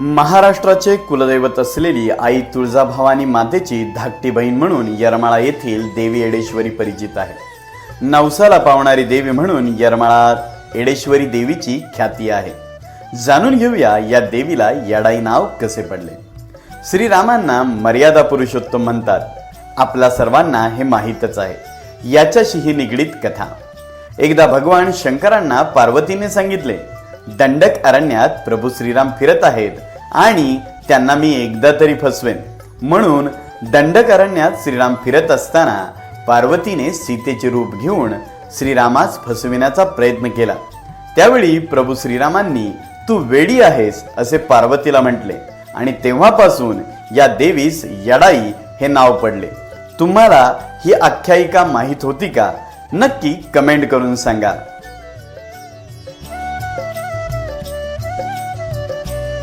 महाराष्ट्राचे कुलदैवत असलेली आई तुळजाभवानी मातेची धाकटी बहीण म्हणून यरमाळा येथील देवी एडेश्वरी परिचित आहे. नवसाला पावणारी देवी म्हणून यरमाळा एडेश्वरी देवीची ख्याती आहे. जाणून घेऊया या देवीला यडाई नाव कसे पडले? श्रीरामांना मर्यादा पुरुषोत्तम म्हणतात. आपल्या सर्वांना हे माहीतच आहे. याच्याशी ही निगडीत कथा. एकदा भगवान शंकरांना पार्वतीने सांगितले दंडक अरण्यात प्रभू श्रीराम फिरत आहेत आणि त्यांना मी एकदा तरी फसवेन. म्हणून दंडक अरण्यात श्रीराम फिरत असताना पार्वतीने सीतेचे रूप घेऊन श्रीरामास फसविण्याचा प्रयत्न केला. त्यावेळी प्रभू श्रीरामांनी तू वेडी आहेस असे पार्वतीला म्हटले आणि तेव्हापासून या देवीस यडाई हे नाव पडले. तुम्हाला ही आख्यायिका माहीत होती का? नक्की कमेंट करून सांगा.